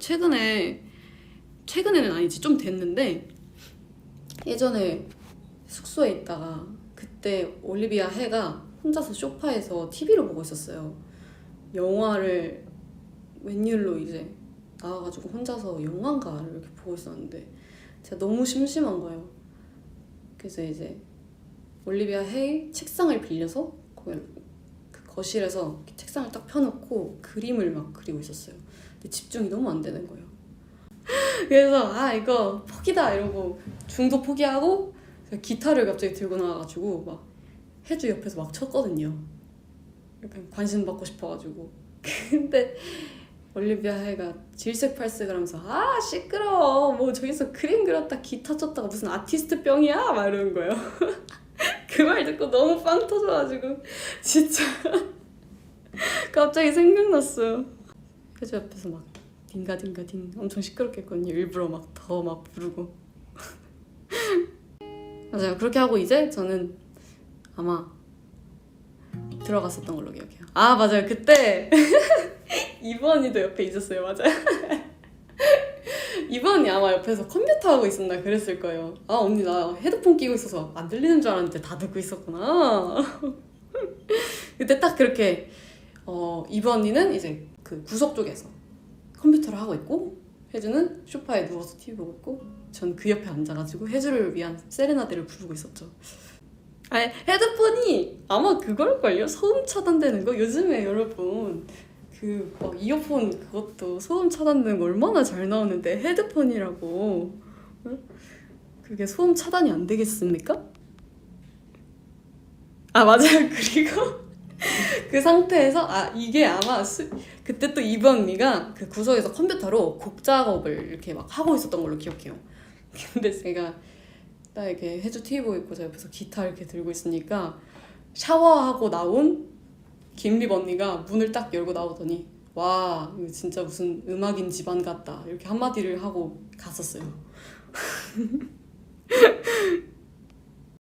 최근에 최근에는 아니지 좀 됐는데 예전에 숙소에 있다가 그때 올리비아 해가 혼자서 소파에서 TV를 보고 있었어요. 영화를 웬일로 이제 나와가지고 혼자서 영화인가를 이렇게 보고 있었는데 제가 너무 심심한 거예요. 그래서 이제 올리비아 헤이 책상을 빌려서 그 거실에서 책상을 딱 펴놓고 그림을 막 그리고 있었어요. 근데 집중이 너무 안 되는 거예요. 그래서 아 이거 포기다 이러고 중도 포기하고 기타를 갑자기 들고 나와가지고 막 해주 옆에서 막 쳤거든요. 약간 관심 받고 싶어가지고 근데 올리비아 해가 질색팔색을 하면서 아 시끄러워 뭐 저기서 그림 그렸다 기타 쳤다가 무슨 아티스트 병이야 막 이러는 거예요. 그 말 듣고 너무 빵 터져가지고 진짜 갑자기 생각났어요. 해주 옆에서 막 딩가딩가딩 엄청 시끄럽게 했거든요. 일부러 막 더 막 부르고. 맞아요. 그렇게 하고 이제 저는 아마 들어갔었던 걸로 기억해요. 아 맞아요. 그때 이번이도 옆에 있었어요. 맞아요. 이번이 아마 옆에서 컴퓨터 하고 있었나 그랬을 거예요. 아 언니 나 헤드폰 끼고 있어서 안 들리는 줄 알았는데 다 듣고 있었구나. 그때 딱 그렇게 어 이번이는 이제 그 구석 쪽에서 컴퓨터를 하고 있고 혜주는 소파에 누워서 TV 보고 있고 전 그 옆에 앉아가지고 혜주를 위한 세레나데를 부르고 있었죠. 아니 헤드폰이 아마 그걸걸요? 소음 차단되는 거 요즘에 여러분 그 막 이어폰 그것도 소음 차단되는 거 얼마나 잘 나오는데 헤드폰이라고 응? 그게 소음 차단이 안 되겠습니까? 아 맞아요 그리고 그 상태에서 아 이게 아마 수, 그때 또 이번 언니가 그 구석에서 컴퓨터로 곡 작업을 이렇게 막 하고 있었던 걸로 기억해요. 근데 제가 딱 이렇게 해주 TV 보고 있고 저 옆에서 기타 이렇게 들고 있으니까 샤워하고 나온 김립 언니가 문을 딱 열고 나오더니 와 진짜 무슨 음악인 집안 같다 이렇게 한마디를 하고 갔었어요.